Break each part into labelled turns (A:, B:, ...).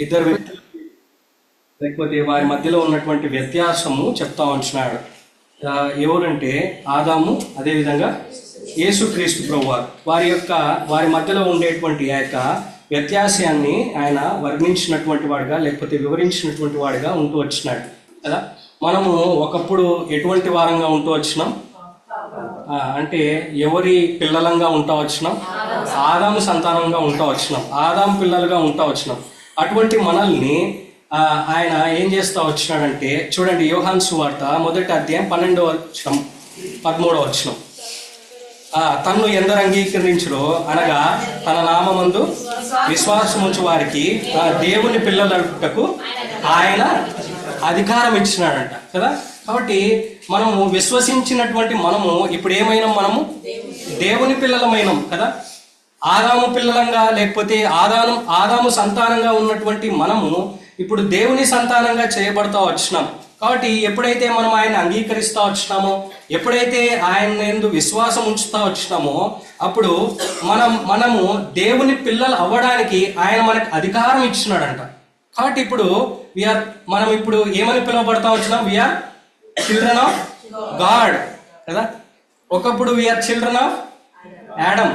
A: ఇద్దరు వ్యక్తులు లేకపోతే వారి మధ్యలో ఉన్నటువంటి వ్యత్యాసము చెప్తా ఉంటున్నాడు. ఎవరంటే ఆదాము అదేవిధంగా యేసుక్రీస్తు ప్రభువారు వారి యొక్క వారి మధ్యలో ఉండేటువంటి ఆ యొక్క వ్యత్యాసాన్ని ఆయన వర్ణించినటువంటి వాడుగా లేకపోతే వివరించినటువంటి వాడుగా ఉంటూ వచ్చినాడు. కదా? మనము ఒకప్పుడు ఎటువంటి వారంగా ఉంటూ వచ్చినాం? అంటే ఎవరి పిల్లలంగా ఉంటా వచ్చినాం? ఆదాము సంతానంగా ఉంటా వచ్చినాం. ఆదాము పిల్లలుగా ఉంటా వచ్చినాం. అటువంటి మనల్ని ఆయన ఏం చేస్తా వచ్చినాడంటే చూడండి యోహాన్ సువార్త మొదటి అధ్యాయం పన్నెండవ వచ్చినం పదమూడవ వచ్చినం ఆ, తన్ను ఎందరు అంగీకరించడో అనగా తన నామమందు విశ్వాసముంచు వారికి ఆ, దేవుని పిల్లలకు ఆయన అధికారం ఇచ్చినాడంట కదా? కాబట్టి మనము విశ్వసించినటువంటి మనము ఇప్పుడు ఏమైనాం మనము? దేవుని పిల్లలమైనం కదా? ఆదాము పిల్లలంగా లేకపోతే ఆదాము ఆదాము సంతానంగా ఉన్నటువంటి మనము ఇప్పుడు దేవుని సంతానంగా చేయబడతా వచ్చినాం. కాబట్టి ఎప్పుడైతే మనం ఆయన అంగీకరిస్తూ వచ్చినామో ఎప్పుడైతే ఆయన ఎందు విశ్వాసం ఉంచుతా వచ్చినామో అప్పుడు మనం మనము దేవుని పిల్లలు అవ్వడానికి ఆయన మనకు అధికారం ఇచ్చినాడంట. కాబట్టి ఇప్పుడు విఆర్ మనం ఇప్పుడు ఏమని పిలువబడతా వచ్చినాం? విఆర్ చిల్డ్రన్ ఆఫ్ గాడ్ కదా? ఒకప్పుడు విఆర్ చిల్డ్రన్ ఆఫ్ యాడమ్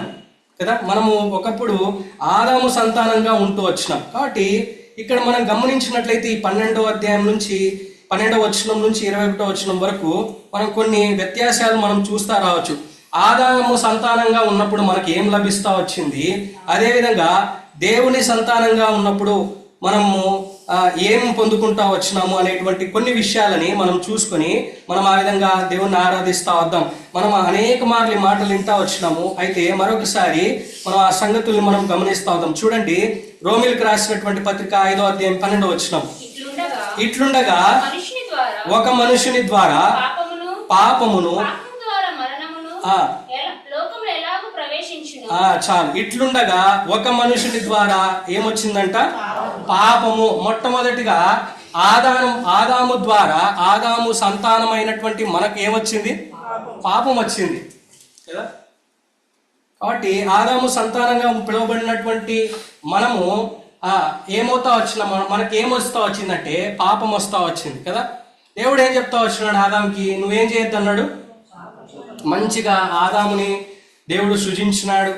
A: కదా? మనము ఒకప్పుడు ఆదాము సంతానంగా ఉంటూ వచ్చినాం. కాబట్టి ఇక్కడ మనం గమనించినట్లయితే ఈ పన్నెండవ అధ్యాయం నుంచి పన్నెండవ వచనం నుంచి ఇరవై ఒకటో వచనం వరకు మనం కొన్ని వ్యత్యాసాలు మనం చూస్తా రావచ్చు. ఆదాము సంతానంగా ఉన్నప్పుడు మనకి ఏం లభిస్తా వచ్చింది? అదేవిధంగా దేవుని సంతానంగా ఉన్నప్పుడు మనము ఏం పొందుకుంటా వచ్చినాము అనేటువంటి కొన్ని విషయాలని మనం చూసుకొని మనం ఆ విధంగా దేవుణ్ణి ఆరాధిస్తా వద్దాం. మనం అనేక మార్లు మాటలు వింటా వచ్చినాము. అయితే మరొకసారి మనం ఆ సంగతుల్ని మనం గమనిస్తా వద్దాం. చూడండి రోమిల్కి రాసినటువంటి పత్రిక ఐదో అధ్యాయం పన్నెండో వచ్చినాం
B: ఇట్లుండగా
A: ఒక మనుషుని ద్వారా
B: పాపమును
A: చాలు. ఇట్లుండగా ఒక మనుషుని ద్వారా ఏమొచ్చిందంట? పాపము మొట్టమొదటిగా ఆదాము ఆదాము ద్వారా ఆదాము సంతానమైనటువంటి మనకు ఏమొచ్చింది పాపం. వచ్చింది. కదా? కాబట్టి ఆదాము సంతానంగా పిలువబడినటువంటి మనము ఆ ఏమవుతా వచ్చిన మనకి ఏమొస్తా వచ్చిందంటే పాపం వస్తా వచ్చింది. కదా? దేవుడు ఏం చెప్తా వచ్చినాడు ఆదాముకి? నువ్వేం చేయొద్దు అన్నాడు? మంచిగా ఆదాముని దేవుడు సృజించినాడు.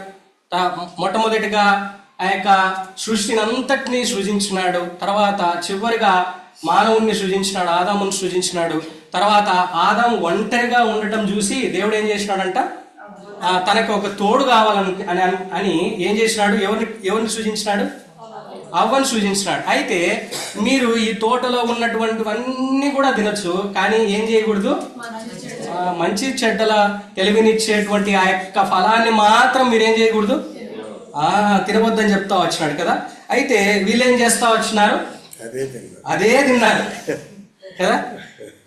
A: మొట్టమొదటిగా ఆ యొక్క సృష్టిని అంతటినీ సృజించినాడు. తర్వాత చివరిగా మానవుణ్ణి సృజించినాడు ఆదాముని సృజించినాడు. తర్వాత ఆదాం ఒంటరిగా ఉండటం చూసి దేవుడు ఏం చేసినాడంట? తనకు ఒక తోడు కావాలని అని అని ఏం చేసినాడు? ఎవరిని ఎవరిని సృజించినాడు? అవ్వని సూచించినాడు అయితే మీరు ఈ తోటలో ఉన్నటువంటివన్నీ కూడా తినొచ్చు కానీ ఏం చేయకూడదు? మంచి చెడ్డల తెలివినిచ్చేటువంటి ఆ యొక్క ఫలాన్ని మాత్రం మీరేం చేయకూడదు? తినవద్దని చెప్తా వచ్చినాడు కదా. అయితే వీళ్ళు ఏం చేస్తా వచ్చినారు?
C: అదే
A: తిన్నారు. కదా?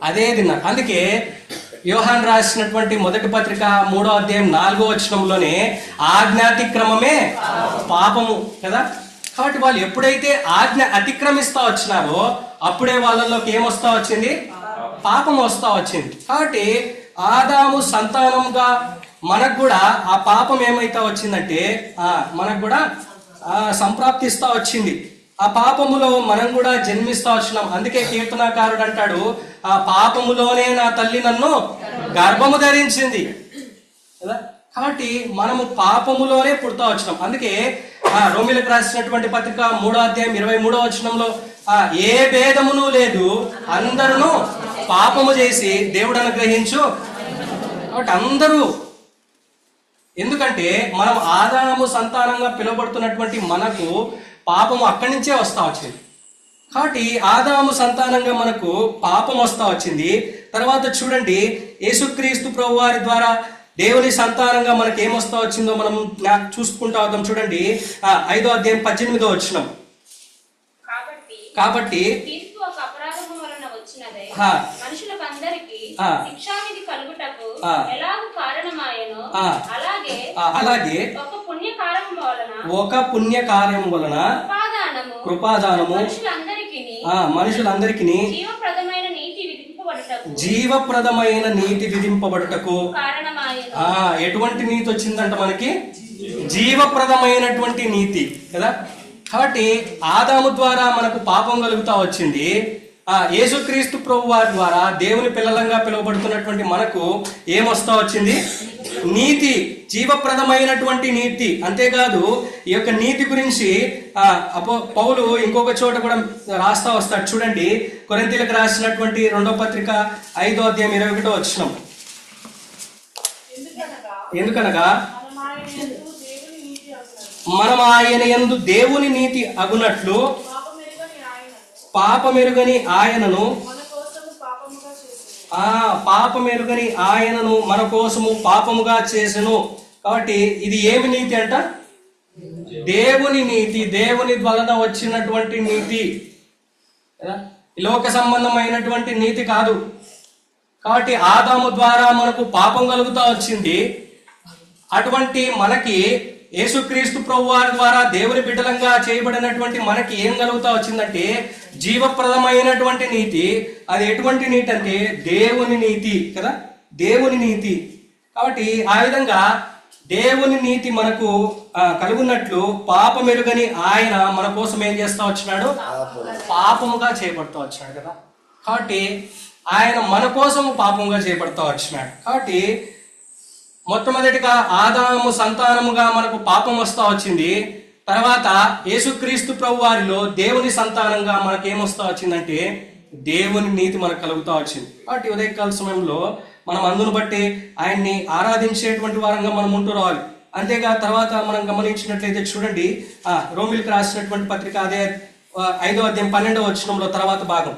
A: అదే తిన్నారు. అందుకే యోహాన్ రాసినటువంటి మొదటి పత్రిక మూడో అధ్యాయం నాలుగో వచనంలోనే ఆజ్ఞాతిక్రమమే పాపము కదా? కాబట్టి వాళ్ళు ఎప్పుడైతే ఆజ్ఞ అతిక్రమిస్తా వచ్చినారో అప్పుడే వాళ్ళలోకి ఏమొస్తా వచ్చింది? పాపం వస్తా వచ్చింది. కాబట్టి ఆదాము సంతానంగా మనకు కూడా ఆ పాపం ఏమైతా వచ్చిందంటే ఆ మనకు కూడా ఆ సంప్రాప్తిస్తా వచ్చింది. ఆ పాపములో మనం కూడా జన్మిస్తా వచ్చినాం. అందుకే కీర్తనాకారుడు అంటాడు ఆ పాపములోనే నా తల్లి నన్ను గర్భము ధరించింది. కదా? కాబట్టి మనము పాపములోనే పుడతా వచ్చినాం. అందుకే ఆ రోమిలకు రాసినటువంటి పత్రిక మూడో అధ్యాయం ఇరవై మూడో వచనంలో ఆ ఏ భేదమును లేదు అందరూ పాపము చేసి దేవుడు అనుగ్రహించు. కాబట్టి అందరూ ఎందుకంటే మనం ఆదాము సంతానంగా పిలువబడుతున్నటువంటి మనకు పాపము అక్కడి నుంచే వస్తా వచ్చింది. కాబట్టి ఆదాము సంతానంగా మనకు పాపం వస్తా వచ్చింది. తర్వాత చూడండి యేసుక్రీస్తు ప్రభు వారి ద్వారా దేవుని సంతానంగా మనకి ఏమొస్తా వచ్చిందో మనం చూసుకుంటా వద్దాం. చూడండి ఐదో అధ్యాయం పద్దెనిమిదో వచ్చినాం
B: కాబట్టి శిక్షావిధి కలుగుటకు. ఎలాగూ కారణమాయనో. అలాగే
A: అలాగే
B: ఒక పుణ్యకారము వలన
A: ఒక పుణ్య కార్యం వలన
B: ఉపాదానము
A: కృపాదానము
B: మనుషులందరికీ జీవప్రదమైన నీతి విధింపబడుటకు
A: జీవప్రదమైన నీతి విధింపబడుటకు ఆ ఎటువంటి నీతి వచ్చిందంట మనకి జీవప్రదమైనటువంటి నీతి కదా కాబట్టి ఆదాము ద్వారా మనకు పాపం కలుగుతా వచ్చింది యేసుక్రీస్తు ప్రభు వారి ద్వారా దేవుని పిల్లలంగా పిలువబడుతున్నటువంటి మనకు ఏమొస్తా వచ్చింది? నీతి జీవప్రదమైనటువంటి నీతి. అంతేకాదు ఈ యొక్క నీతి గురించి ఆ అపో పౌలు ఇంకొక చోట కూడా రాస్తా వస్తాడు. చూడండి కొరింతీలకు రాసినటువంటి రెండో పత్రిక ఐదో అధ్యాయం ఇరవై ఒకటో వచ్చినాం ఎందుకనగా? మనం ఆయన యందు దేవుని నీతి అగునట్లు పాపమెరుగని ఆయనను ఆ పాపమెరుగని ఆయనను మన కోసము పాపముగా చేసెను. కాబట్టి ఇది ఏమి నీతి అంట? దేవుని నీతి దేవుని వలన వచ్చినటువంటి నీతి. లోక సంబంధమైనటువంటి నీతి కాదు. కాబట్టి ఆదాము ద్వారా మనకు పాపం కలుగుతా వచ్చింది. అటువంటి మనకి యేసుక్రీస్తు ప్రభు వారి ద్వారా దేవుని బిడ్డలంగా చేయబడినటువంటి మనకి ఏం కలుగుతా వచ్చిందంటే జీవప్రదమైనటువంటి నీతి. అది ఎటువంటి నీతి అంటే దేవుని నీతి కదా? దేవుని నీతి. కాబట్టి ఆ విధంగా దేవుని నీతి మనకు కలుగున్నట్లు పాప మెరుగని ఆయన మన కోసం ఏం చేస్తా వచ్చినాడు? పాపముగా చేపడుతూ వచ్చినాడు కదా? కాబట్టి ఆయన మన కోసం పాపముగా చేపడుతూ వచ్చినాడు. కాబట్టి మొట్టమొదటిగా ఆదాము సంతానముగా మనకు పాపం వస్తా వచ్చింది. తర్వాత యేసుక్రీస్తు ప్రభు వారిలో దేవుని సంతానంగా మనకి ఏమొస్తా వచ్చిందంటే దేవుని నీతి మనకు కలుగుతా వచ్చింది. కాబట్టి ఉదయకాల సమయంలో మనం అందును బట్టి ఆయన్ని ఆరాధించేటువంటి వారంగా మనం ఉంటూ రావాలి. అంతేగా తర్వాత మనం గమనించినట్లయితే చూడండి. ఆ రోమిల్కి రాసినటువంటి పత్రిక అదే ఐదో అధ్యాయం పన్నెండవ వచనంలో తర్వాత భాగం.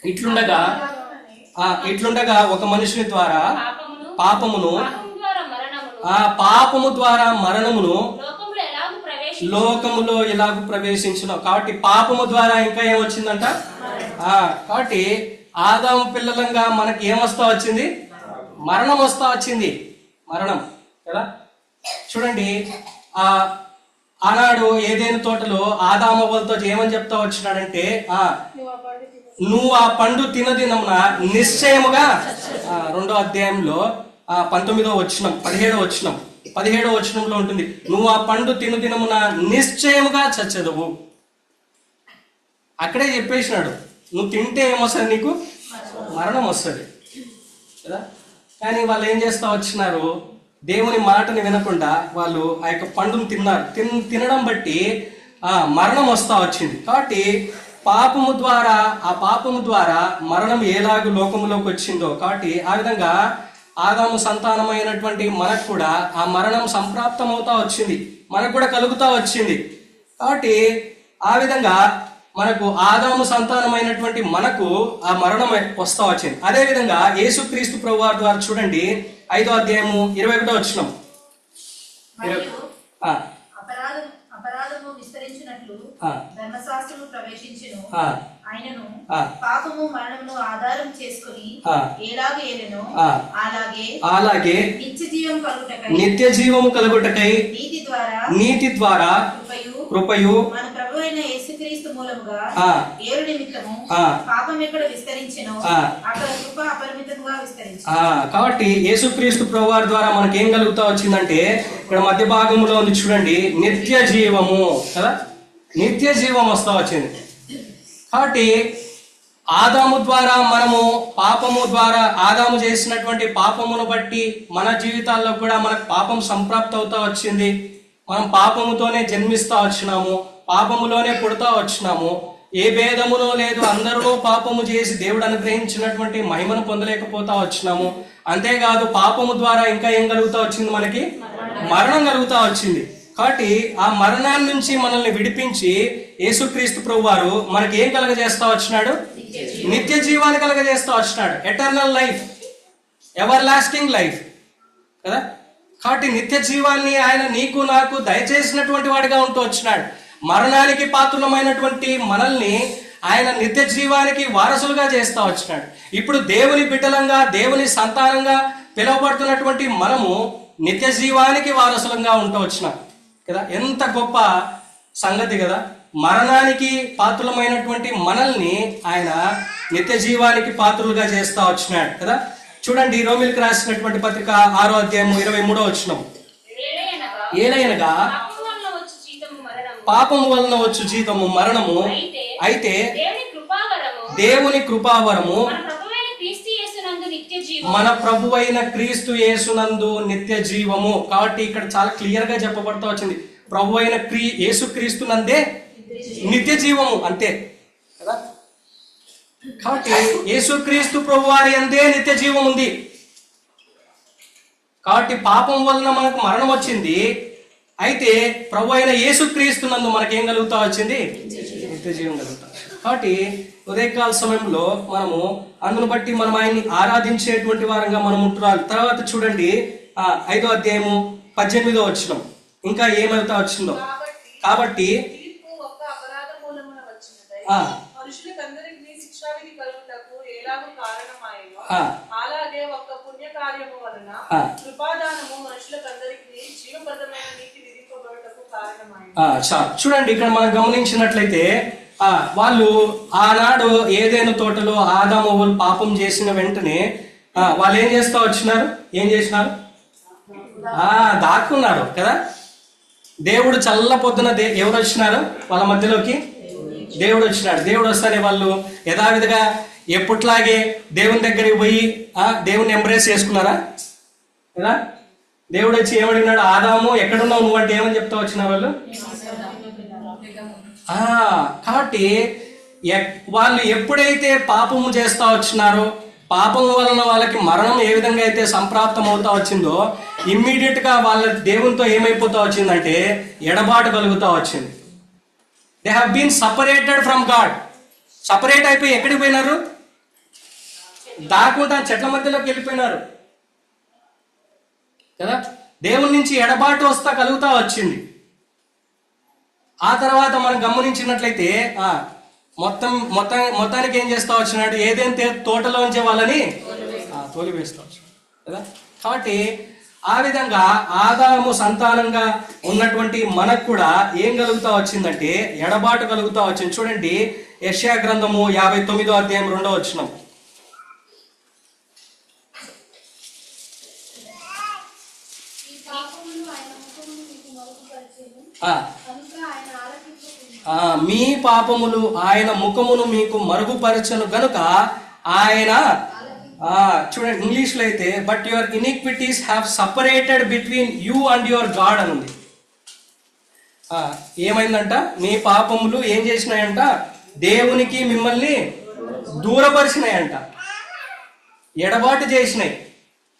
A: ఇట్లుండగా ఆ ఇట్లుండగా ఒక మనుషుని ద్వారా
B: పాపమును
A: పాపమును
B: పాపము ద్వారా మరణమును
A: ఆ పాపము ద్వారా మరణమును
B: లోకములో ఎలాగూ
A: ఇలాగ ప్రవేశించిన? కాబట్టి పాపము ద్వారా ఇంకా ఏమొచ్చిందంట కాబట్టి ఆదాము పిల్లలంగా మనకి ఏమొస్తా వచ్చింది? మరణం వస్తా వచ్చింది. మరణం కదా? చూడండి ఆ ఆనాడు ఏదైనా తోటలో ఆదామవ్వలతో ఏమని చెప్తా వచ్చినాడంటే ఆ నువ్వు ఆ పండు తినదినమున నిశ్చయముగా ఆ, రెండో అధ్యాయంలో ఆ పంతొమ్మిదో వచ్చినం పదిహేడో వచ్చినం పదిహేడో వచనంలో ఉంటుంది నువ్వు ఆ పండు తిను దినమున నిశ్చయముగా చచ్చెదవు. అక్కడే చెప్పేసినాడు నువ్వు తింటే ఏమొస్తుంది నీకు? మరణం వస్తుంది కదా? కానీ వాళ్ళు ఏం చేస్తా వచ్చినారు? దేవుని మాటని వినకుండా వాళ్ళు ఆ యొక్క పండును తిన్నారు. తిన్ తినడం బట్టి ఆ మరణం వస్తా వచ్చింది. కాబట్టి పాపము ద్వారా ఆ పాపము ద్వారా మరణం ఏలాగు లోకములోకి వచ్చిందో కాబట్టి ఆ విధంగా ఆదాము సంతానమైనటువంటి మనకు కూడా ఆ మరణం సంప్రాప్తం అవుతా వచ్చింది. మనకు కూడా కలుగుతా వచ్చింది. కాబట్టి ఆ విధంగా మనకు ఆదాము సంతానమైనటువంటి మనకు ఆ మరణం వస్తా వచ్చింది. అదే విధంగా యేసుక్రీస్తు ప్రభు వారి ద్వారా చూడండి ఐదో అధ్యాయము ఇరవై ఒకటో వచ్చినాం
C: అపరాధము విస్తరించినట్లు. ధర్మశాస్త్రము ప్రవేశించును ఆయనను. పాపము మరణమును ఆధారం చేసుకుని. అలాగే
A: అలాగే
C: నిత్య జీవం కలుగుటకై
A: నిత్య జీవము కలుగుటకై
C: నీతి ద్వారా
A: నీతి ద్వారా
C: కృపయు
A: కృపయు
C: మన ప్రభు అయిన యేసుక్రీస్తు మూలముగా. ఏరు నిమిత్తము. పాపం ఎక్కడ విస్తరించెనో. అక్కడ కృప అపరిమితంగా
A: కాబట్టి యేసుక్రీస్తు ప్రభు వారి ద్వారా మనకి ఏం కలుగుతా వచ్చిందంటే ఇక్కడ మధ్య భాగంలో ఉంది చూడండి నిత్య జీవము కదా? నిత్య జీవం వస్తా వచ్చింది. కాబట్టి ఆదాము ద్వారా మనము పాపము ద్వారా ఆదాము చేసినటువంటి పాపమును బట్టి మన జీవితాల్లో కూడా మనకు పాపం సంప్రాప్తి అవుతా వచ్చింది. మనం పాపముతోనే జన్మిస్తా వచ్చినాము పాపములోనే పుడతా వచ్చినాము. ఏ భేదమునో లేదు అందరూ పాపము చేసి దేవుడు అనుగ్రహించినటువంటి మహిమను పొందలేకపోతా వచ్చినాము. అంతేకాదు పాపము ద్వారా ఇంకా ఏం కలుగుతా వచ్చింది మనకి? మరణం కలుగుతా వచ్చింది. కాబట్టి ఆ మరణాన్ని నుంచి మనల్ని విడిపించి యేసుక్రీస్తు ప్రభు వారు మనకి ఏం కలగజేస్తా వచ్చినాడు? నిత్య జీవాన్ని కలగజేస్తా వచ్చినాడు. Eternal life everlasting life కదా? కాబట్టి నిత్య జీవాన్ని ఆయన నీకు నాకు దయచేసినటువంటి వాడిగా ఉంటూ వచ్చినాడు. మరణానికి పాత్రమైనటువంటి మనల్ని ఆయన నిత్య జీవానికి వారసులుగా చేస్తూ వచ్చినాడు. ఇప్పుడు దేవుని బిడ్డలంగా దేవుని సంతానంగా పిలువబడుతున్నటువంటి మనము నిత్య జీవానికి వారసులంగా ఉంటూ వచ్చినాం. కదా? ఎంత గొప్ప సంగతి కదా? మరణానికి పాత్రులమైనటువంటి మనల్ని ఆయన నిత్య జీవానికి పాత్రులుగా చేస్తా వచ్చినాడు కదా? చూడండి రోమిల్కి రాసినటువంటి పత్రిక ఆరో అధ్యాయము ఇరవై మూడో వచ్చినాం ఏలైనగా
B: పాపము వలన వచ్చు జీతము మరణము
A: పాపం వలన వచ్చు జీతము మరణము
B: అయితే దేవుని కృపావరము
A: దేవుని కృపావరము
B: మన ప్రభువైన క్రీస్తు మన ప్రభు అయిన
A: మన ప్రభువైన క్రీస్తు యేసునందు నిత్య జీవము. కాబట్టి ఇక్కడ చాలా క్లియర్గా చెప్పబడుతూ వచ్చింది. ప్రభు అయిన క్రీ యేసు క్రీస్తునందే నిత్య జీవము అంతే. కదా? కాబట్టి యేసుక్రీస్తు ప్రభు వారి అందే నిత్య జీవం ఉంది. కాబట్టి పాపం వలన మనకు మరణం వచ్చింది. అయితే ప్రభు అయిన యేసుక్రీస్తు నందు మనకేం కలుగుతా వచ్చింది? నిత్య జీవం కలుగుతా. కాబట్టి ఉదయకాల సమయంలో మనము అందును బట్టి మనం ఆయన్ని ఆరాధించేటువంటి వారంగా మనం ఉంటున్నాం. తర్వాత చూడండి ఆ ఐదో అధ్యాయము పద్దెనిమిదో వచ్చినాం ఇంకా ఏమవుతా వచ్చిందో? కాబట్టి.
D: అలాగే ఒక్క పుణ్య కార్యము వలన. కృపాదానము మనుషులకందరికీ జీవప్రదమైన నీతి విధింపబడుటకు
A: చూడండి ఇక్కడ మనం గమనించినట్లయితే వాళ్ళు ఆనాడు ఏదైనా తోటలో ఆదాము పాపం చేసిన వెంటనే వాళ్ళు ఏం చేస్తా వచ్చినారు? ఏం చేసినారు? దాక్కున్నారు కదా? దేవుడు చల్ల పొద్దున దే ఎవరు వచ్చినారు? వాళ్ళ మధ్యలోకి? దేవుడు వచ్చినాడు. దేవుడు వస్తానే వాళ్ళు యథావిధిగా ఎప్పట్లాగే దేవుని దగ్గరికి పోయి దేవుని ఎంబ్రేస్ చేసుకున్నారా? కదా? దేవుడు వచ్చి ఏమడిగినాడు? ఆదాము ఎక్కడున్నావు నువ్వు అంటే ఏమని చెప్తా వచ్చిన వాళ్ళు? కాబట్టి వాళ్ళు ఎప్పుడైతే పాపము చేస్తూ వచ్చినారో పాపం వలన వాళ్ళకి మరణం ఏ విధంగా అయితే సంప్రాప్తం అవుతా వచ్చిందో ఇమ్మీడియట్గా వాళ్ళ దేవునితో ఏమైపోతా వచ్చిందంటే ఎడబాటు కలుగుతూ వచ్చింది. They have been separated from God separate అయిపోయి ఎక్కడికి పోయినారు? దాకుండా చెట్ల మధ్యలోకి వెళ్ళిపోయినారు. కదా? దేవుని నుంచి ఎడబాటు వస్తా కలుగుతా వచ్చింది. ఆ తర్వాత మనం గమనించినట్లయితే ఆ. మొత్తం మొత్తం మొత్తానికి ఏం చేస్తా వచ్చినాడు? ఏదైతే తోటలోంచే వాళ్ళని ఆ, తోలివేస్తా వచ్చినాడు. కదా? కాబట్టి ఆ విధంగా ఆదాము సంతానంగా ఉన్నటువంటి మనకు కూడా ఏం కలుగుతా వచ్చిందంటే ఎడబాటు కలుగుతా వచ్చింది. చూడండి యెషయా గ్రంథము యాభై తొమ్మిదో అధ్యాయం రెండో వచ్చినాం. ఆ,
E: కనుక ఆయన ఆలకించుకున్నాడు.
A: ఆ, మీ పాపములు ఆయన ముఖమును మీకు మరుగుపరచను గనుక ఆయన చూడండి ఇంగ్లీష్లో అయితే but your iniquities have separated between you and your God అని ఉంది. ఏమైందంట? మీ పాపములు ఏం చేసినాయంట? దేవునికి మిమ్మల్ని దూరపరిచినాయంట. ఎడబాటు చేసినాయి.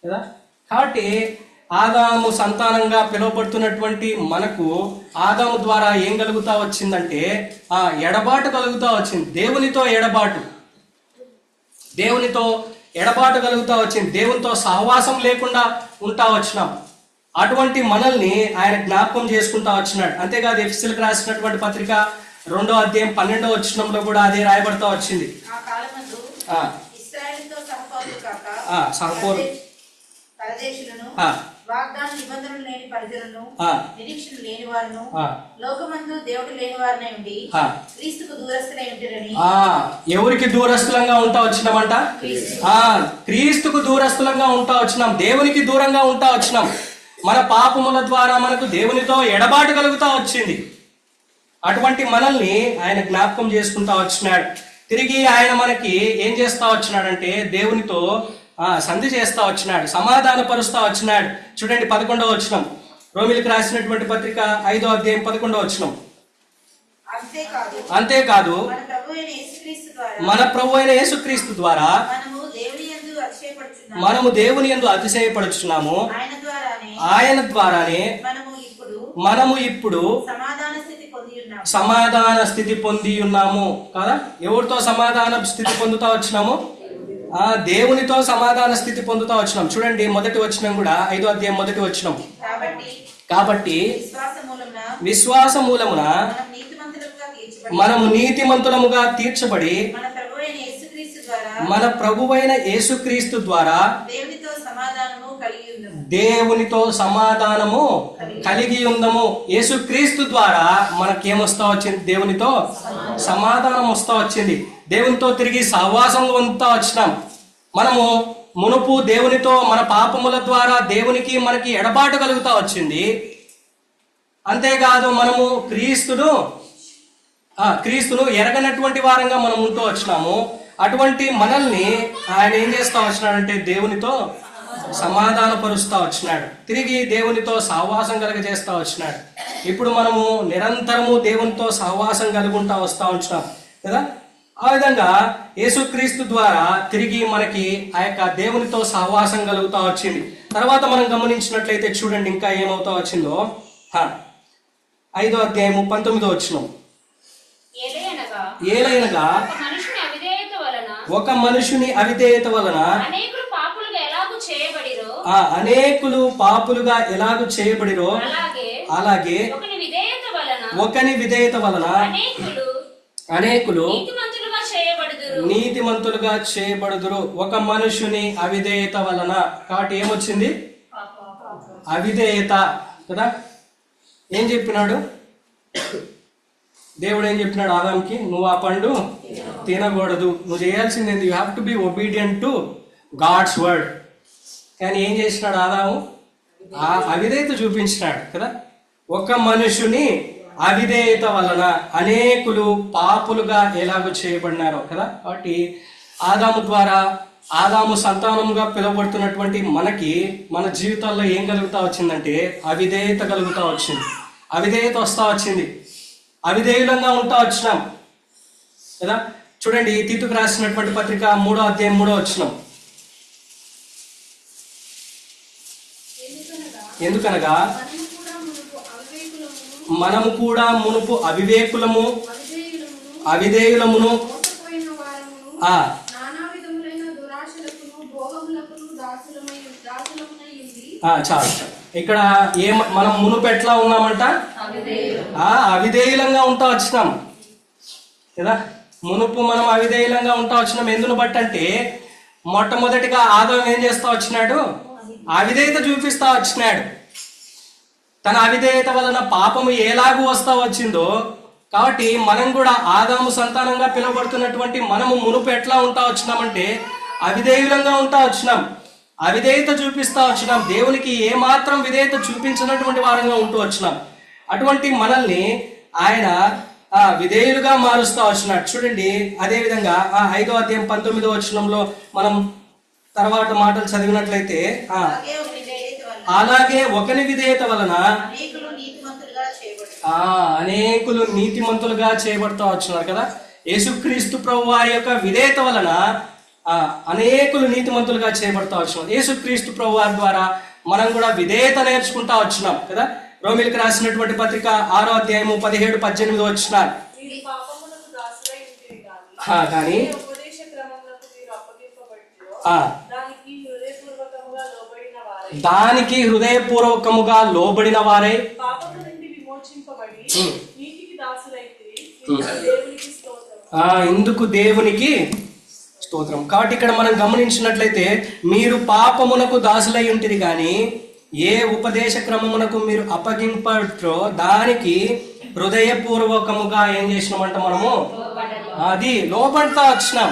A: కదా? కాబట్టి ఆదాము సంతానంగా పిలువబడుతున్నటువంటి మనకు ఆదాము ద్వారా ఏం కలుగుతా వచ్చిందంటే ఆ ఎడబాటు కలుగుతా వచ్చింది. దేవునితో ఎడబాటు. దేవునితో ఎడబాటు కలుగుతా వచ్చింది. దేవునితో సహవాసం లేకుండా ఉంటా వచ్చినాం. అటువంటి మనల్ని ఆయన జ్ఞాపకం చేసుకుంటా వచ్చినాడు. అంతేకాదు ఎఫ్సిల్కి రాసినటువంటి పత్రిక రెండో అధ్యాయం పన్నెండో వచ్చినంలో కూడా అదే రాయబడతా వచ్చింది.
C: ఆ. వాగ్దాన నిబంధనలు లేని ప్రజలను
A: ఆ,
C: నిరీక్షణ లేని వారును లోకమందు దేవుడు లేని వారినై ఉండి. క్రీస్తుకు దూరస్తులై ఉంటారని
A: ఎవరికి దూరస్థులంగా ఉంటా వచ్చినామంట ఆ. క్రీస్తుకు దూరస్థులంగా ఉంటా వచ్చినాం. దేవునికి దూరంగా ఉంటా వచ్చినాం. మన పాపముల ద్వారా మనకు దేవునితో ఎడబాటు కలుగుతా వచ్చింది. అటువంటి మనల్ని ఆయన జ్ఞాపకం చేసుకుంటా వచ్చినాడు. తిరిగి ఆయన మనకి ఏం చేస్తా వచ్చినాడంటే దేవునితో సంధి చేస్తా వచ్చినాడు సమాధాన పరుస్తా వచ్చినాడు. చూడండి పదకొండవ వచ్చినాం రోమిలికి రాసినటువంటి పత్రిక ఐదో అధ్యాయం పదకొండవ వచ్చినాం
C: అంతేకాదు మన ప్రభు అయిన యేసుక్రీస్తు ద్వారా మనము దేవుని యందు అతిశయపడుచున్నాము. ఆయన ద్వారానే మనము ఇప్పుడు
A: సమాధాన స్థితి పొంది ఉన్నాము. కదా? ఎవరితో సమాధాన స్థితి పొందుతా వచ్చినాము? ఆ దేవునితో సమాధాన స్థితి పొందుతా వచ్చినాం. చూడండి మొదటి వచ్చినాం కూడా ఐదో అధ్యాయం మొదటి వచ్చినాం
C: కాబట్టి విశ్వాస మూలమున
A: మనము నీతిమంతులముగా తీర్చబడి
C: మన ప్రభు అయిన యేసుక్రీస్తు ద్వారా
A: మన ప్రభువైన యేసుక్రీస్తు ద్వారా
C: దేవునితో సమాధానము కలిగి ఉన్నాము
A: దేవునితో సమాధానము కలిగి ఉందము. యేసుక్రీస్తు ద్వారా మనకేమొస్తా వచ్చింది? దేవునితో సమాధానం వస్తా వచ్చింది. దేవునితో తిరిగి సహవాసం పొందుతా వచ్చినాం. మనము మునుపు దేవునితో మన పాపముల ద్వారా దేవునికి మనకి ఎడబాటు కలుగుతా వచ్చింది. అంతేకాదు మనము క్రీస్తును ఆ, క్రీస్తును ఎరగనటువంటి వారంగా మనం ఉంటూ వచ్చినాము. అటువంటి మనల్ని ఆయన ఏం చేస్తా వచ్చినాడంటే దేవునితో సమాధానపరుస్తా వచ్చినాడు. తిరిగి దేవునితో సహవాసం కలగజేస్తా వచ్చినాడు. ఇప్పుడు మనము నిరంతరము దేవునితో సహవాసం కలుగుంటా వస్తా ఉంటున్నాం కదా? ఆ విధంగా యేసుక్రీస్తు ద్వారా తిరిగి మనకి ఆ యొక్క దేవునితో సహవాసం కలుగుతా వచ్చింది. తర్వాత మనం గమనించినట్లయితే చూడండి ఇంకా ఏమవుతా వచ్చిందో. హా. ఐదో అధ్యాయము పంతొమ్మిదో వచ్చినాం ఏలైనగా
B: ఒక మనుషుని అవిధేయత వలన
A: ఒక మనుషుని అవిధేయత వలన
B: అనేకులు పాపులుగా ఎలాగూ చేయబడిరో
A: ఆ అనేకులు పాపులుగా ఎలాగూ చేయబడిరో
B: అలాగే ఒకని విధేయత వలన అనేకులు నీతిమంతులుగా చేయబడుదురు.
A: ఒక మనుషుని అవిధేయత వలన కాబట్టి ఏమొచ్చింది? అవిధేయత కదా? ఏం చెప్పినాడు? దేవుడు ఏం చెప్పినాడు ఆదాంకి? నువ్వు ఆ పండు తినకూడదు. నువ్వు చేయాల్సింది you have to be obedient to God's word కానీ ఏం చేసినాడు ఆదాము? ఆ అవిధేయత చూపించినాడు కదా? ఒక మనుషుని అవిధేయత వలన అనేకులు పాపులుగా ఎలాగో చేయబడినారో కదా? కాబట్టి ఆదాము ద్వారా ఆదాము సంతానంగా పిలువబడుతున్నటువంటి మనకి మన జీవితాల్లో ఏం కలుగుతా వచ్చిందంటే అవిధేయత కలుగుతా వచ్చింది. అవిధేయత వస్తా వచ్చింది. అవిధేయులంగా ఉంటా వచ్చినాం కదా? చూడండి తీతుకు రాసినటువంటి పత్రిక మూడో అధ్యాయం మూడో వచ్చినాం
E: ఎందుకనగా మనము కూడా మునుపు అవివేకులము అవిధేయులమును
A: చాలు. ఇక్కడ ఏ మనం మునుపు ఎట్లా ఉన్నామంట? అవిధేయులంగా ఉంటా వచ్చినాం. కదా మునుపు మనం అవిధేయులంగా ఉంటా వచ్చినాం. ఎందును బట్టి అంటే మొట్టమొదటిగా ఆదం ఏం చేస్తా వచ్చినాడు? అవిధేయత చూపిస్తా వచ్చినాడు. తన అవిధేయత వలన పాపము ఎలాగూ వస్తా వచ్చిందో కాబట్టి మనం కూడా ఆదాము సంతానంగా పిలువబడుతున్నటువంటి మనము మునుపు ఎట్లా ఉంటా వచ్చినామంటే అవిధేయులంగా ఉంటా వచ్చినాం. అవిధేయత చూపిస్తా వచ్చినాం. దేవునికి ఏ మాత్రం విధేయత చూపించినటువంటి వారంగా ఉంటూ వచ్చినాం. అటువంటి మనల్ని ఆయన ఆ విధేయులుగా మారుస్తూ వచ్చినాడు. చూడండి అదే విధంగా ఆ ఐదో అధ్యాయం పంతొమ్మిదో వచనంలో మనం తర్వాత మాటలు చదివినట్లయితే ఆ
C: అలాగే
A: ఒకని విధేయత వలన
C: అనేకులు నీతిమంతులుగా చేయబడి
A: ఆ అనేకులు నీతిమంతులుగా చేయబడుతూ వచ్చినారు కదా? యేసుక్రీస్తు ప్రభు వారి యొక్క విధేయత వలన ఆ అనేకులు నీతిమంతులుగా చేయబడుతూ వచ్చినారు యేసుక్రీస్తు ప్రభు వారి ద్వారా మనం కూడా విధేయత నేర్చుకుంటా వచ్చినాం కదా? రోమిలికి రాసినటువంటి పత్రిక ఆరో అధ్యాయము పదిహేడు పద్దెనిమిది వచ్చినారు.
D: కానీ
A: ఆ, కానీ
D: ఏ ఉపదేశ క్రమములకు మీరు అప్పగింపబడినో
A: ఆ
D: దానికి హృదయపూర్వకముగా లోబడిన వారై
A: దానికి హృదయపూర్వకముగా లోబడిన వారై. ఇందుకు దేవునికి స్తోత్రం. కాబట్టి ఇక్కడ మనం గమనించినట్లయితే మీరు పాపమునకు దాసులై ఉంటుంది కానీ ఏ ఉపదేశ క్రమమునకు మీరు అప్పగింపట్రో దానికి హృదయపూర్వకముగా ఏం చేసినామంట మనము అది లోపడతా వచ్చినాం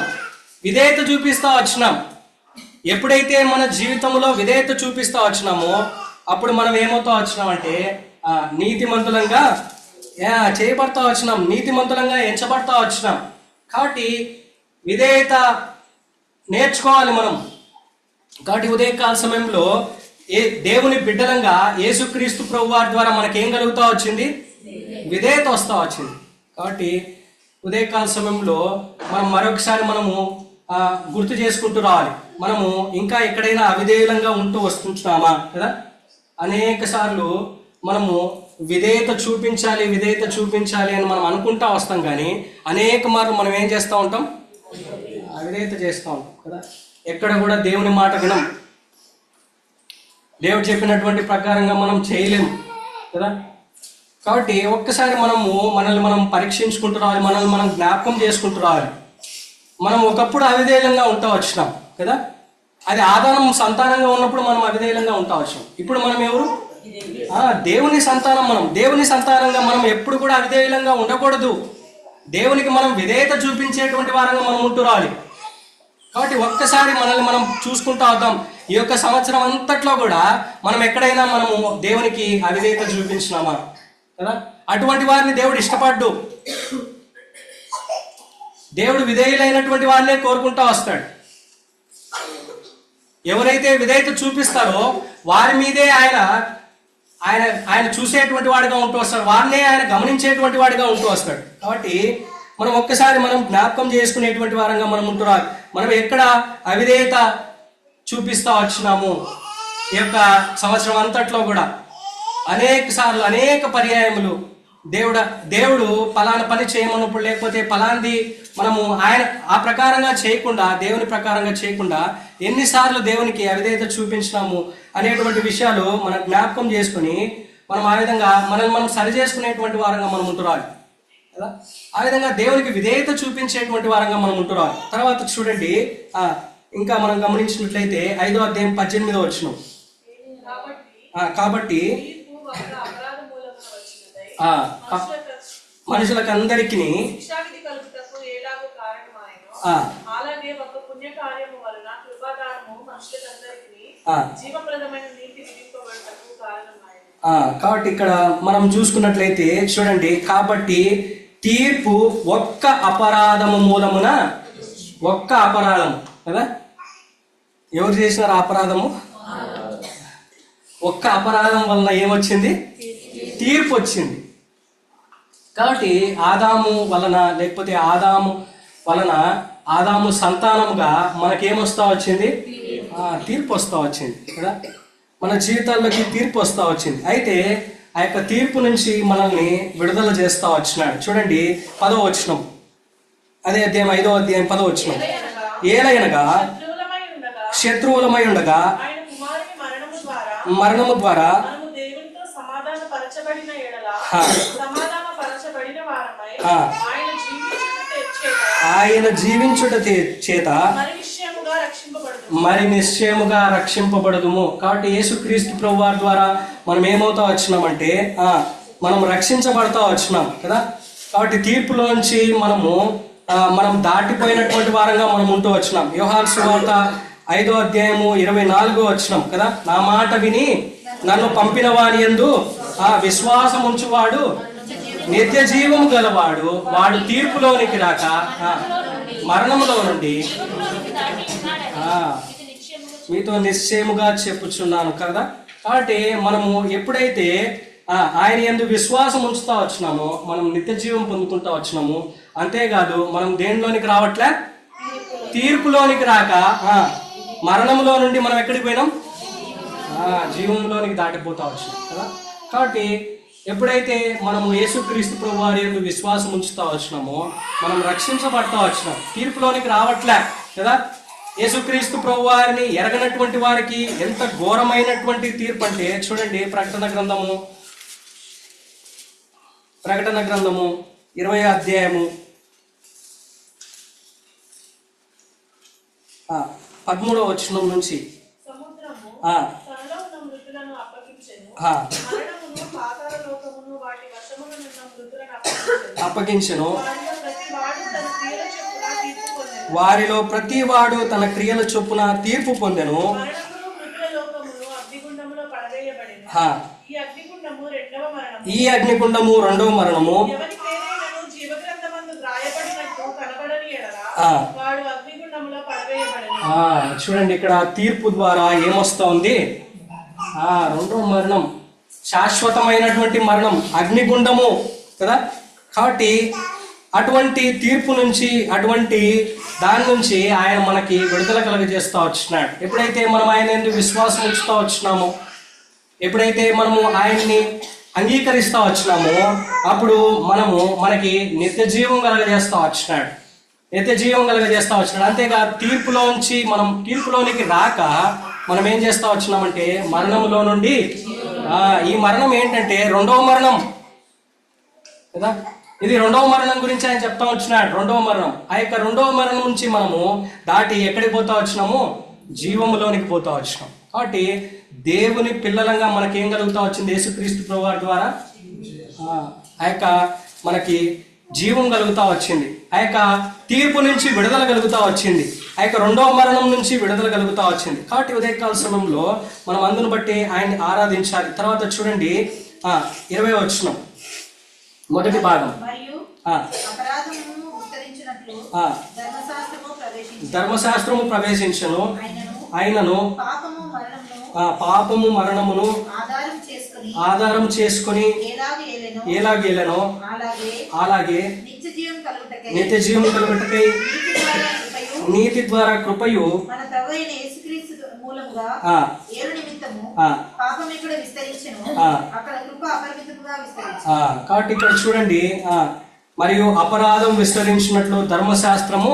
A: విధేయత చూపిస్తా వచ్చినాం ఎప్పుడైతే మన జీవితంలో విధేయత చూపిస్తా వచ్చినామో అప్పుడు మనం ఏమవుతా వచ్చినామంటే నీతిమంతులంగా చేయబడతా వచ్చినాం నీతిమంతులంగా ఎంచబడతా వచ్చినాం. కాబట్టి విధేయత నేర్చుకోవాలి మనం. కాబట్టి ఉదయకాల సమయంలో ఏ దేవుని బిడ్డలంగా యేసుక్రీస్తు ప్రభు వారి ద్వారా మనకేం కలుగుతా వచ్చింది? విధేయత వస్తూ వచ్చింది. కాబట్టి ఉదయకాల సమయంలో మనం మరొకసారి మనము గుర్తు చేసుకుంటూ రావాలి. మనము ఇంకా ఎక్కడైనా అవిధేయులంగా ఉంటూ వస్తుంటున్నామా? కదా? అనేక సార్లు మనము విధేయత చూపించాలి విధేయత చూపించాలి అని మనం అనుకుంటా వస్తాం కానీ అనేక మార్లు మనం ఏం చేస్తూ ఉంటాం? అవిధేయత చేస్తూ ఉంటాం కదా? ఎక్కడ కూడా దేవుని మాట వినం. దేవుడు చెప్పినటువంటి ప్రకారంగా మనం చేయలేము కదా? కాబట్టి ఒక్కసారి మనము మనల్ని మనం పరీక్షించుకుంటూ రావాలి మనల్ని మనం జ్ఞాపకం చేసుకుంటూ రావాలి. మనం ఒకప్పుడు అవిధేయంగా ఉంటా వచ్చినాం కదా? అది ఆధారం సంతానంగా ఉన్నప్పుడు మనం అవిధేయంగా ఉంటా వచ్చినాం ఇప్పుడు మనం ఎవరు? ఆ, దేవుని సంతానం మనం. దేవుని సంతానంగా మనం ఎప్పుడు కూడా అవిధేయంగా ఉండకూడదు. దేవునికి మనం విధేయత చూపించేటువంటి వారంగా మనం ఉంటూ రావాలి కాబట్టి ఒక్కసారి మనల్ని మనం చూసుకుంటూ వద్దాం. ఈ యొక్క సంవత్సరం అంతట్లో కూడా మనం ఎక్కడైనా మనము దేవునికి అవిధేయత చూపించినామా? కదా? అటువంటి వారిని దేవుడు ఇష్టపడ్డు. దేవుడు విధేయులైనటువంటి వారినే కోరుకుంటా వస్తాడు. ఎవరైతే విధేయత చూపిస్తారో వారి మీదే ఆయన ఆయన ఆయన చూసేటువంటి వాడిగా ఉంటూ వస్తాడు. వారినే ఆయన గమనించేటువంటి వాడిగా ఉంటూ వస్తాడు. కాబట్టి మనం ఒక్కసారి మనం జ్ఞాపకం చేసుకునేటువంటి వారంగా మనం ఉంటున్నారు మనం ఎక్కడ అవిధేయత చూపిస్తూ వచ్చినాము ఈ యొక్క సంవత్సరం అంతట్లో కూడా. అనేక సార్లు అనేక పర్యాయములు దేవుడ దేవుడు పలానా పని చేయమన్నప్పుడు లేకపోతే పలాంది మనము ఆయన ఆ ప్రకారంగా చేయకుండా దేవుని ప్రకారంగా చేయకుండా ఎన్నిసార్లు దేవునికి అవిధేయత చూపించినాము అనేటువంటి విషయాలు మనం జ్ఞాపకం చేసుకుని మనం ఆ విధంగా మనల్ని మనం సరి చేసుకునేటువంటి వారంగా మనం ఉంటురాలి. కదా? ఆ విధంగా దేవునికి విధేయత చూపించేటువంటి వారంగా మనం ఉంటురాలి. తర్వాత చూడండి ఆ ఇంకా మనం గమనించినట్లయితే ఐదో అధ్యాయం పద్దెనిమిదో వచ్చినాం
D: కాబట్టి
A: ఆ, కాబట్టి
D: అలాగే ఒక పుణ్య కార్యము వలన కృపాదానము మనుషులందరికీ
A: ఆ.
D: జీవప్రదమైన నీతి విధింపబడటకు కారణమాయను
A: కాబట్టి ఇక్కడ మనం చూసుకున్నట్లయితే చూడండి కాబట్టి తీర్పు ఒక్క అపరాధము మూలమున ఒక్క అపరాధం కదా? ఎవరు చేసినారు అపరాధము? ఒక్క అపరాధం వలన ఏమొచ్చింది? తీర్పు వచ్చింది కాబట్టి ఆదాము వలన లేకపోతే ఆదాము వలన ఆదాము సంతానముగా మనకేమొస్తా వచ్చింది? తీర్పు వస్తా వచ్చింది కదా? మన జీవితాల్లోకి తీర్పు వస్తా వచ్చింది. అయితే ఆ యొక్క తీర్పు నుంచి మనల్ని విడుదల చేస్తా వచ్చినాడు. చూడండి పదో వచనం. అదే అధ్యాయం ఐదో అధ్యాయం పదో వచనం. ఏలయనగా
D: శత్రువులమై ఉండగా మరణము ద్వారా
A: మరణము
D: ఆయన జీవించుట
A: చేత
D: మరి
A: నిశ్చయముగా రక్షింపబడదుము. కాబట్టి యేసుక్రీస్తు ప్రభు వారి ద్వారా మనం ఏమవుతా వచ్చినామంటే ఆ, మనం రక్షించబడతా వచ్చినాం కదా? కాబట్టి తీర్పులోంచి మనము మనం దాటిపోయినటువంటి వారంగా మనం ఉంటూ వచ్చినాం. యోహాన్ సువార్త ఐదో అధ్యాయము ఇరవై నాలుగో వచ్చినాం కదా? నా మాట విని నన్ను పంపిన వాని ఎందు ఆ విశ్వాసం ఉంచువాడు నిత్య జీవము గలవాడు వాడు తీర్పులోనికి రాక మరణములో నుండి మీతో నిశ్చయముగా చెప్పుచున్నాను కదా? కాబట్టి మనము ఎప్పుడైతే ఆయన ఎందుకు విశ్వాసం ఉంచుతా వచ్చినామో మనం నిత్య జీవం పొందుకుంటా వచ్చినాము అంతేకాదు మనం దేనిలోనికి రావట్లే? తీర్పులోనికి రాక మరణంలో నుండి మనం ఎక్కడికి పోయినాం? జీవంలోనికి దాటిపోతా వచ్చినాం కదా? కాబట్టి ఎప్పుడైతే మనము యేసుక్రీస్తు ప్రభు వారి యందు విశ్వాసం ఉంచుతా వచ్చినామో మనం రక్షించబడతా వచ్చినాం. తీర్పులోనికి రావట్లే కదా? యేసుక్రీస్తు ప్రభు వారిని ఎరగనటువంటి వారికి ఎంత ఘోరమైనటువంటి తీర్పు అంటే చూడండి ప్రకటన గ్రంథము. ప్రకటన గ్రంథము ఇరవై అధ్యాయము. పదమూడవ వచనం నుంచి.
D: అప్పగించను. వారిలో ప్రతి వాడు తన క్రియల చొప్పున తీర్పు పొందెను. ఈ అగ్నిగుండము రెండవ మరణము.
A: చూడండి ఇక్కడ తీర్పు ద్వారా ఏమొస్తా ఉంది? రెండవ మరణం. శాశ్వతమైనటువంటి మరణం అగ్నిగుండము కదా? కాబట్టి అటువంటి తీర్పు నుంచి అటువంటి దాని నుంచి ఆయన మనకి విడుదల కలుగజేస్తూ వచ్చినాడు. ఎప్పుడైతే మనం ఆయన ఎందుకు విశ్వాసం ఉంచుతూ వచ్చినామో ఎప్పుడైతే మనము ఆయన్ని అంగీకరిస్తూ వచ్చినామో అప్పుడు మనము మనకి నిత్య జీవం కలగజేస్తూ వచ్చినాడు. నిత్య జీవం కలగజేస్తూ వచ్చినాడు. అంతేకాదు తీర్పులోంచి మనం తీర్పులోనికి రాక మనం ఏం చేస్తూ వచ్చినామంటే మరణంలో నుండి ఈ మరణం ఏంటంటే రెండవ మరణం. కదా? ఇది రెండవ మరణం గురించి ఆయన చెప్తా వచ్చినాడు రెండవ మరణం. ఆ యొక్క రెండవ మరణం నుంచి మనము దాటి ఎక్కడికి పోతా వచ్చినాము? జీవములోనికి పోతా వచ్చినాం. కాబట్టి దేవుని పిల్లలంగా మనకి ఏం కలుగుతా వచ్చింది? యేసుక్రీస్తు ప్రభు వారి ద్వారా ఆ యొక్క మనకి జీవం కలుగుతా వచ్చింది. ఆ యొక్క తీర్పు నుంచి విడుదల కలుగుతా వచ్చింది. ఆ యొక్క రెండవ మరణం నుంచి విడుదల కలుగుతా వచ్చింది. కాబట్టి ఉదయకాల సమయంలో మనం అందును బట్టి ఆయన్ని ఆరాధించాలి. తర్వాత చూడండి ఆ, ఇరవై వచ్చినాం మొదటి భాగం.
C: ధర్మశాస్త్రము ప్రవేశించి
A: ధర్మశాస్త్రము ప్రవేశించను.
C: ఆయనను పాపము మరణమును
A: ఆ పాపము మరణమును
C: ఆధారం చేసుకుని
A: ఎలాగేలనో
C: అలాగే నిత్య జీవం కలుగుటకై నీతి ద్వారా కృపయు
A: కాబట్టి ఇక్కడ చూడండి మరియు అపరాధం విస్తరించినట్లు ధర్మశాస్త్రము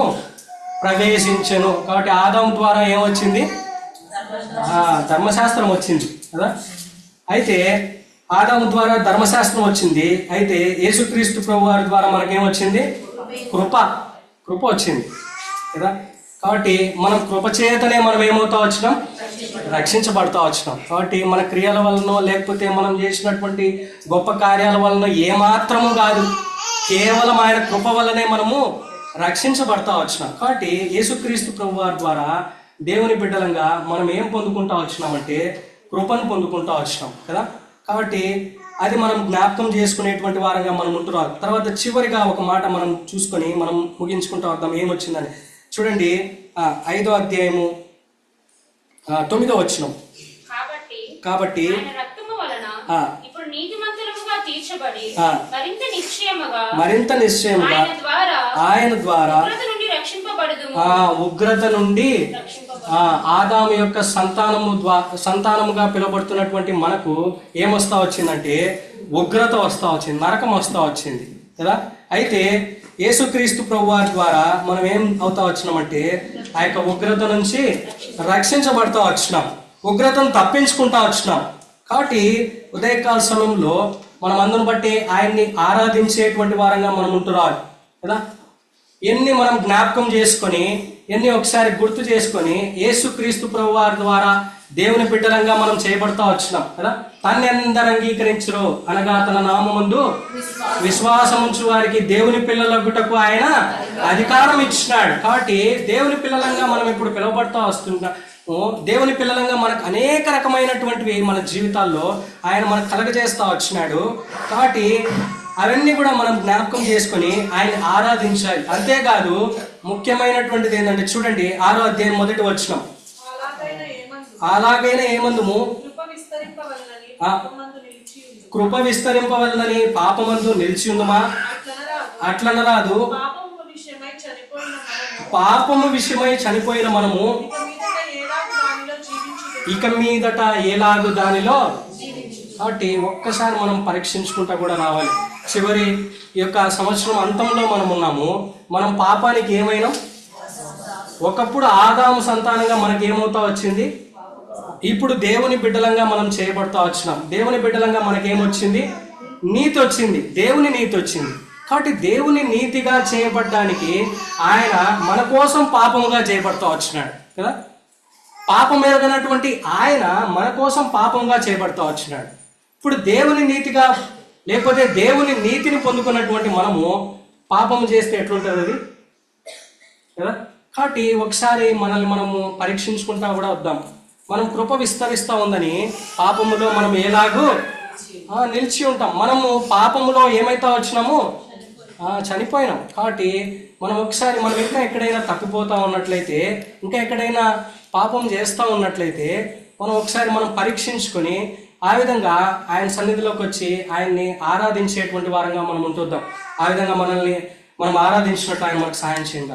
A: ప్రవేశించెను. కాబట్టి ఆదాం ద్వారా ఏమొచ్చింది? ధర్మశాస్త్రం వచ్చింది కదా? అయితే ఆదాము ద్వారా ధర్మశాస్త్రం వచ్చింది. అయితే యేసుక్రీస్తు ప్రభు వారి ద్వారా మనకేమొచ్చింది కృప. కృప వచ్చింది కదా? కాబట్టి మనం కృప చేతనే మనం ఏమవుతా వచ్చినాం? రక్షించబడతా వచ్చినాం. కాబట్టి మన క్రియల వలన లేకపోతే మనం చేసినటువంటి గొప్ప కార్యాల వలన ఏమాత్రము కాదు. కేవలం ఆయన కృప వల్లనే మనము రక్షించబడతా వచ్చినాం. కాబట్టి యేసుక్రీస్తు ప్రభు వారి ద్వారా దేవుని బిడ్డలంగా మనం ఏం పొందుకుంటా వచ్చినామంటే కృపను పొందుకుంటా వచ్చినాం కదా? కాబట్టి అది మనం జ్ఞాపకం చేసుకునేటువంటి వారంగా మనం ఉంటున్నాం. తర్వాత చివరిగా ఒక మాట మనం చూసుకొని మనం ముగించుకుంటా వద్దాం. ఏమొచ్చిందని? చూడండి ఆ, ఐదో అధ్యాయము తొమ్మిదో వచ్చినాం
B: కాబట్టి. మరింత నిశ్చయముగా ఆయన ద్వారా ఉగ్రత నుండి రక్షింపబడదు
A: ఆ ఉగ్రత నుండి
B: రక్షింపబడు
A: ఆ ఆదాము యొక్క సంతానము ద్వా సంతానముగా పిలువబడుతున్నటువంటి మనకు ఏమొస్తా వచ్చిందంటే ఉగ్రత వస్తా వచ్చింది నరకం వస్తా వచ్చింది కదా? అయితే యేసుక్రీస్తు ప్రభు వారి ద్వారా మనం ఏం అవుతా వచ్చినామంటే ఆ యొక్క ఉగ్రత నుంచి రక్షించబడతా వచ్చినాం. ఉగ్రతను తప్పించుకుంటా వచ్చినాం. కాబట్టి ఉదయకాల సమయంలో మనం అందును బట్టి ఆయన్ని ఆరాధించేటువంటి వారంగా మనం ఉంటున్నాం కదా? ఎన్ని మనం జ్ఞాపకం చేసుకొని ఎన్ని ఒకసారి గుర్తు చేసుకొని యేసుక్రీస్తు ప్రభు వారి ద్వారా దేవుని బిడ్డలంగా మనం చేయబడతా వచ్చినాం కదా? తన్ని ఎందరు అంగీకరించరు అనగా తన నామందు విశ్వాసం ఉంచు వారికి దేవుని పిల్లలగుటకు ఆయన అధికారం ఇచ్చినాడు. కాబట్టి దేవుని పిల్లలంగా మనం ఇప్పుడు పిలువబడతా వస్తున్నాం దేవుని పిల్లలంగా మనకు అనేక రకమైనటువంటివి మన జీవితాల్లో ఆయన మనకు కలగజేస్తా వచ్చినాడు. కాబట్టి అవన్నీ కూడా మనం జ్ఞాపకం చేసుకొని ఆయన ఆరాధించాలి. అంతేకాదు ముఖ్యమైనటువంటిది ఏంటంటే చూడండి ఆరో అధ్యాయం మొదటి వచ్చినాం
D: అలాగైనా ఏమందు?
A: అలాగైనా ఏమందుము?
D: కృప విస్తరింపవలనని. పాపమందు నిలిచి
A: ఉందమా.
D: అట్లనరాదు.
A: అట్లనరాదు
D: పాపము విషయమై చనిపోయిన మనము. ఇక మీదట
A: ఏలాగు దానిలో కాబట్టి ఒక్కసారి మనం పరీక్షించుకుంటా కూడా రావాలి. చివరి యొక్క సంవత్సరం అంతంలో మనం ఉన్నాము. మనం పాపానికి ఏమైనా? ఒకప్పుడు ఆదాము సంతానంగా మనకి ఏమవుతా వచ్చింది? ఇప్పుడు దేవుని బిడ్డలంగా మనం చేయబడతా వచ్చినాం. దేవుని బిడ్డలంగా మనకేమొచ్చింది? నీతి వచ్చింది దేవుని నీతి వచ్చింది కాబట్టి దేవుని నీతిగా చేయబడడానికి ఆయన మన కోసం పాపముగా చేయబడతా వచ్చినాడు. కదా? పాపం ఎరగనటువంటి ఆయన మన కోసం పాపంగా చేయబడతా వచ్చినాడు. ఇప్పుడు దేవుని నీతిగా లేకపోతే దేవుని నీతిని పొందుకున్నటువంటి మనము పాపం చేస్తే ఎట్లుంటుంది అది? కదా? కాబట్టి ఒకసారి మనల్ని మనము పరీక్షించుకుంటా కూడా వద్దాం. మనం కృప విస్తరిస్తూ ఉందని పాపములో మనం ఎలాగూ నిలిచి ఉంటాం. మనము పాపములో ఏమైతే వచ్చినామో చనిపోయినాం. కాబట్టి మనం ఒకసారి మనం ఇంకా ఎక్కడైనా తప్పిపోతా ఉన్నట్లయితే ఇంకా ఎక్కడైనా పాపం చేస్తూ ఉన్నట్లయితే మనం ఒకసారి మనం పరీక్షించుకొని ఆ విధంగా ఆయన సన్నిధిలోకి వచ్చి ఆయన్ని ఆరాధించేటువంటి వారంగా మనం ఉంటుద్దాం ఆ విధంగా మనల్ని మనం ఆరాధించినట్టు ఆయన మనకు సాయం చేయండి